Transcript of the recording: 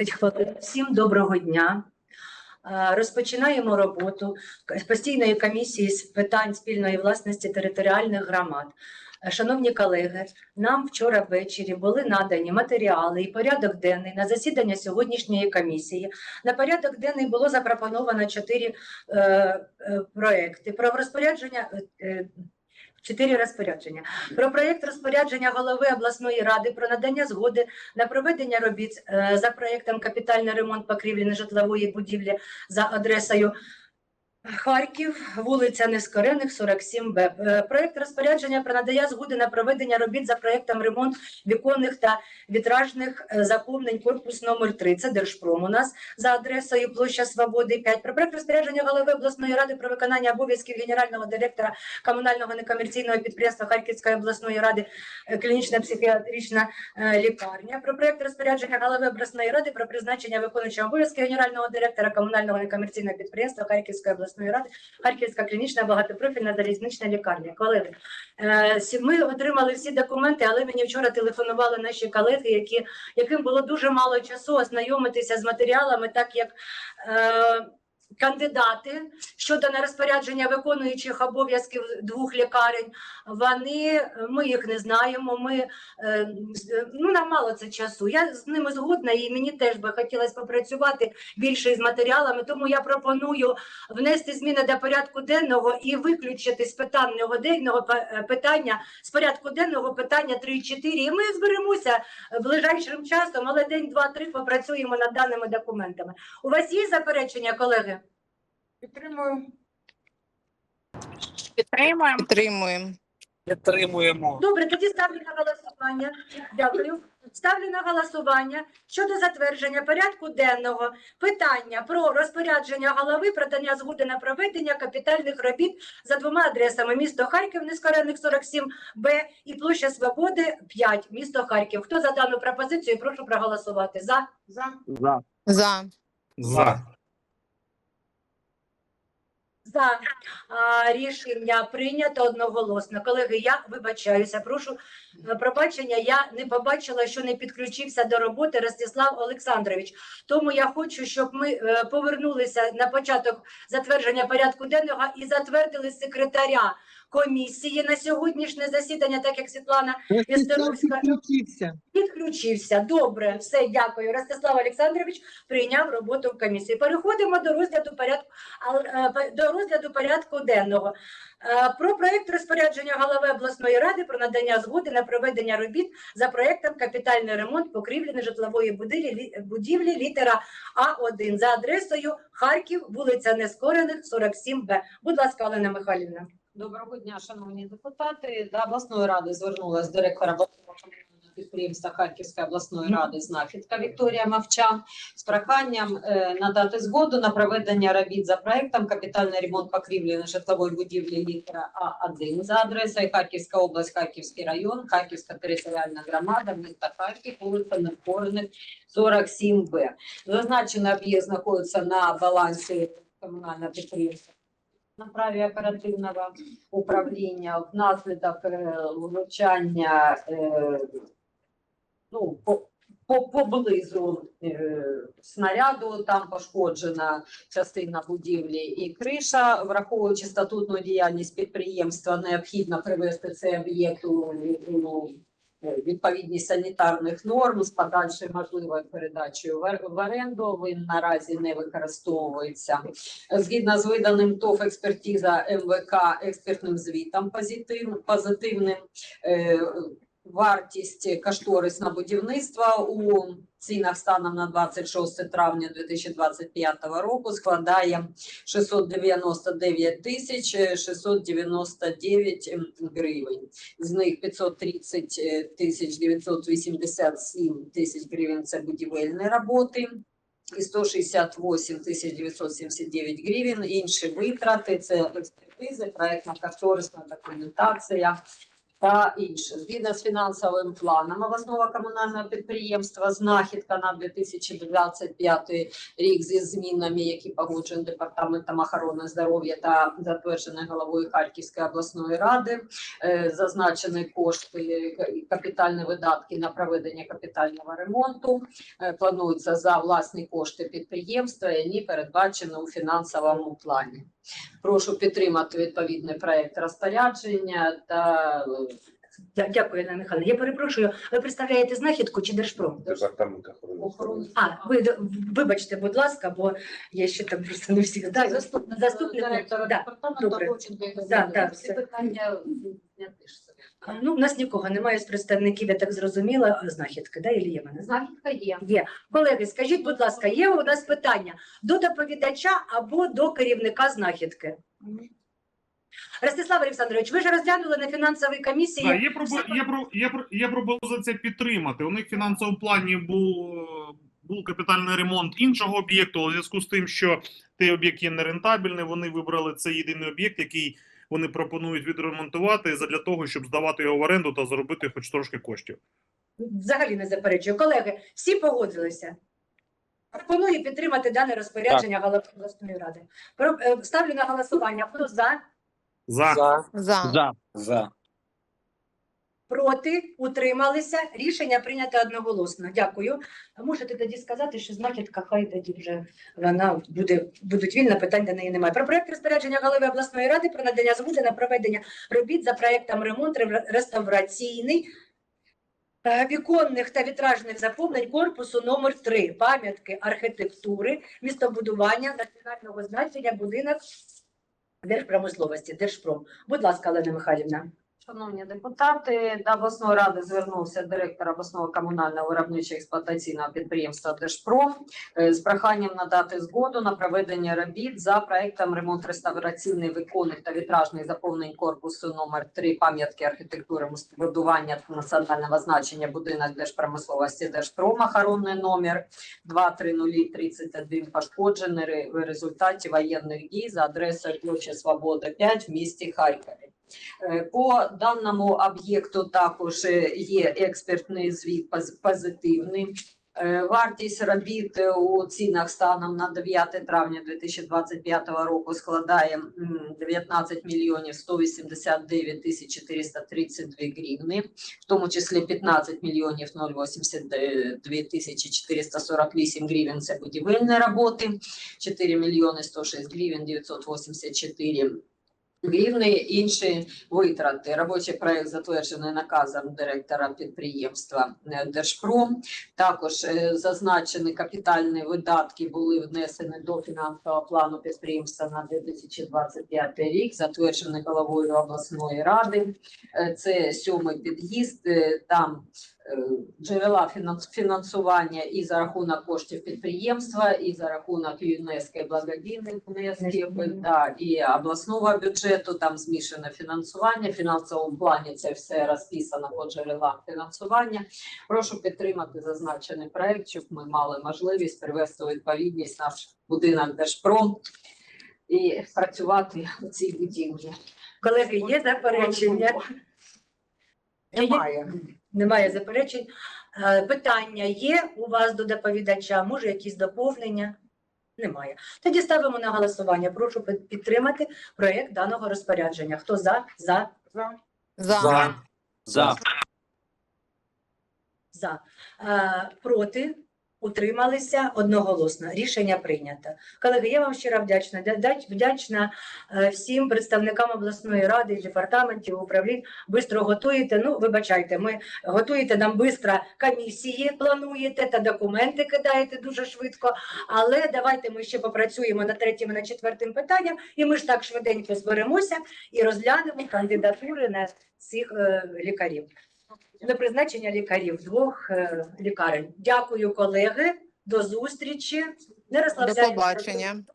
15 хвилин. Всім доброго дня. Е, Розпочинаємо роботу постійної комісії з питань спільної власності територіальних громад. Е, Шановні колеги, нам вчора ввечері були надані матеріали і порядок денний на засідання сьогоднішньої комісії. На порядок денний було запропоновано чотири е, е, проекти про розпорядження. е, Чотири розпорядження. Про проєкт розпорядження голови обласної ради про надання згоди на проведення робіт е, за проєктом капітальний ремонт покрівлі нежитлової будівлі за адресою Харків, вулиця Нескорених, 47 Б. Е, Проєкт розпорядження про надання згоди на проведення робіт за проєктом ремонт віконних та вітражних е, заповнень корпус номер 3. Це Держпром у нас за адресою площа Свободи 5. Про проєкт розпорядження голови обласної ради про виконання обов'язків генерального директора комунального некомерційного підприємства Харківської обласної ради е, клінічна психіатрична лікарня. Про проєкт розпорядження голови обласної ради про призначення виконуючого обов'язки генерального директора комунального некомерційного підприємства Харківської обласної ради, Харківська клінічна багатопрофільна залізнична лікарня. Колеги, е, ми отримали всі документи, але мені вчора телефонували наші колеги, які яким було дуже мало часу ознайомитися з матеріалами, так як. Кандидати щодо на розпорядження виконуючих обов'язків двох лікарень, вони ми їх не знаємо. Ми е, ну нам мало це часу. Я з ними згодна, і мені теж би хотілося попрацювати більше із матеріалами. Тому я пропоную внести зміни до порядку денного і виключити з питаннього денного е, питання з порядку денного питання 3 і 4. І ми зберемося ближайшим часом, але день, два, три попрацюємо над даними документами. У вас є заперечення, колеги? Підтримую. Підтримуємо. Підтримуємо. Підтримуємо. Добре, тоді ставлю на голосування. Дякую. Ставлю на голосування щодо затвердження порядку денного питання про розпорядження голови про дання згоди на проведення капітальних робіт за двома адресами: місто Харків, Нескорених 47 Б і площа Свободи 5, місто Харків. Хто за дану пропозицію? Прошу проголосувати. За За. За. За. За. За а, рішення прийнято одноголосно. Колеги, я вибачаюся. Прошу е, пробачення. Я не побачила, що не підключився до роботи Ростислав Олександрович. Тому я хочу, щоб ми е, повернулися на початок затвердження порядку денного і затвердили секретаря комісії на сьогоднішнє засідання, так як Світлана Ростислав підключився. Підключився. Добре, все, дякую. Ростислав Олександрович прийняв роботу в комісії. Переходимо до розгляду порядку а, е, до розгляду порядку денного. Е, Про проект розпорядження голови обласної ради про надання згоди на проведення робіт за проектом капітальний ремонт покрівлі нежитлової будівлі, будівлі літера А1 за адресою Харків, вулиця Нескорених, 47Б. Будь ласка, Олена Михайлівна. Доброго дня, шановні депутати. До обласної ради звернулася директора комунального підприємства Харківської обласної ради Знахідка Вікторія Мовчан з проханням е, надати згоду на проведення робіт за проектом капітальний ремонт покрівлі на житлової будівлі літера А1 за адресою Харківська область, Харківський район, Харківська територіальна громада, міста Харків, вулиця Невкорених, 47Б. Зазначений об'єкт знаходиться на балансі комунального підприємства на праві оперативного управління внаслідок е, влучання е, ну, по, по, поблизу е, снаряду, там пошкоджена частина будівлі і криша. Враховуючи статутну діяльність підприємства, необхідно привести цей об'єкт у ну, відповідність санітарних норм з подальшою можливою передачею в ор- оренду. Він наразі не використовується. Згідно з виданим ТОВ експертиза МВК експертним звітом позитив, позитивним. Е, Вартість кошторисного будівництва у цінах станом на 26 травня 2025 року складає 699 тисяч 699 гривень. З них 530 тисяч 987 тисяч гривень це будівельні роботи і 168 тисяч 979 гривень. Інші витрати це експертизи, проектна кошторисна документація та інше. Згідно з фінансовим планом обласного комунального підприємства «Знахідка» на 2025 рік зі змінами, які погоджені департаментом охорони здоров'я та затверджені головою Харківської обласної ради. Е, Зазначені кошти капітальні видатки на проведення капітального ремонту. Е, Плануються за власні кошти підприємства, і вони передбачені у фінансовому плані. Прошу підтримати відповідний проект розпорядження та Дякую, Ірина Михайловна. Я перепрошую, ви представляєте знахідку чи Держпром? Департамент охорони охорони. А, ви вибачте, будь ласка, бо я ще там просто не всіх знаю. Заступник, Заступник, директора да, департаменту. Ловченко і Да, да, Всі все. питання Ну, в нас нікого немає з представників, я так зрозуміла, знахідки, да, Ілі є мене? Знахідка є. Є. Колеги, скажіть, будь ласка, є у нас питання до доповідача або до керівника знахідки? Ростислав Олександрович, ви ж розглянули на фінансовій комісії. Да, є, пропо- є, про- є, про- є пропозиція підтримати. У них в фінансовому плані був, був капітальний ремонт іншого об'єкту. У зв'язку з тим, що той об'єкт є нерентабельний, вони вибрали цей єдиний об'єкт, який вони пропонують відремонтувати для того, щоб здавати його в оренду та заробити хоч трошки коштів. Взагалі не заперечую. Колеги, всі погодилися. Пропоную підтримати дане розпорядження голови обласної ради. Про- е, Ставлю на голосування. Хто за, За. За. За. За. За. проти, утрималися. Рішення прийнято одноголосно. Дякую. Можете тоді сказати, що знахідка хай тоді вже вона буде будуть вільна, питань до неї немає. Про проект розпорядження голови обласної ради про надання згоди на проведення робіт за проектом ремонт реставраційний е, віконних та вітражних заповнень корпусу номер 3 пам'ятки архітектури, містобудування національного значення, будинок держпромисловості, Держпром. Будь ласка, Олена Михайлівна. Шановні депутати, до обласної ради звернувся директор обласного комунального виробничого експлуатаційного підприємства Держпром е, з проханням надати згоду на проведення робіт за проектом ремонт реставраційний виконних та вітражних заповнень корпусу номер 3 пам'ятки архітектури містобудування та національного значення будинок держпромисловості Держпром охоронний номер 23031 пошкоджений в результаті воєнних дій за адресою площа Свобода 5 в місті Харкові. Е, По даному об'єкту також е, є експертний звіт позитивний. Е, Вартість робіт у цінах станом на 9 травня 2025 року складає м, 19 мільйонів 189 тисяч 432 гривни, в тому числі 15 мільйонів 082 тисячі 448 гривень – це будівельні роботи, 4 мільйони 106 гривень 984 гривни, інші витрати. Робочий проект затверджений наказом директора підприємства е, Держпром. Також е, зазначені капітальні видатки були внесені до фінансового плану підприємства на 2025 рік, затверджений головою обласної ради. Е, Це сьомий під'їзд. Там джерела фінанс- фінансування і за рахунок коштів підприємства, і за рахунок ЮНЕСКО і благодійних внесків, да, і обласного бюджету, там змішане фінансування. В фінансовому плані це все розписано по джерелам фінансування. Прошу підтримати зазначений проект, щоб ми мали можливість привести у відповідність наш будинок Держпром і працювати у цій будівлі. Колеги, є заперечення? Немає. Немає заперечень. Е, Питання є у вас до доповідача? Може, якісь доповнення? Немає. Тоді ставимо на голосування. Прошу підтримати проєкт даного розпорядження. Хто за? За? За. За. За. За. Проти? Утрималися одноголосно. Рішення прийнято. Колеги, я вам щиро вдячна. Дя- дя- Вдячна е, всім представникам обласної ради, департаментів, управлінь. Бистро готуєте. Ну, вибачайте, ми готуєте нам бистро комісії, плануєте та документи кидаєте дуже швидко. Але давайте ми ще попрацюємо над третім і на четвертим питанням, і ми ж так швиденько зберемося і розглянемо кандидатури на цих е, лікарів. До призначення лікарів двох е, лікарень. Дякую, колеги. До зустрічі. Не До побачення.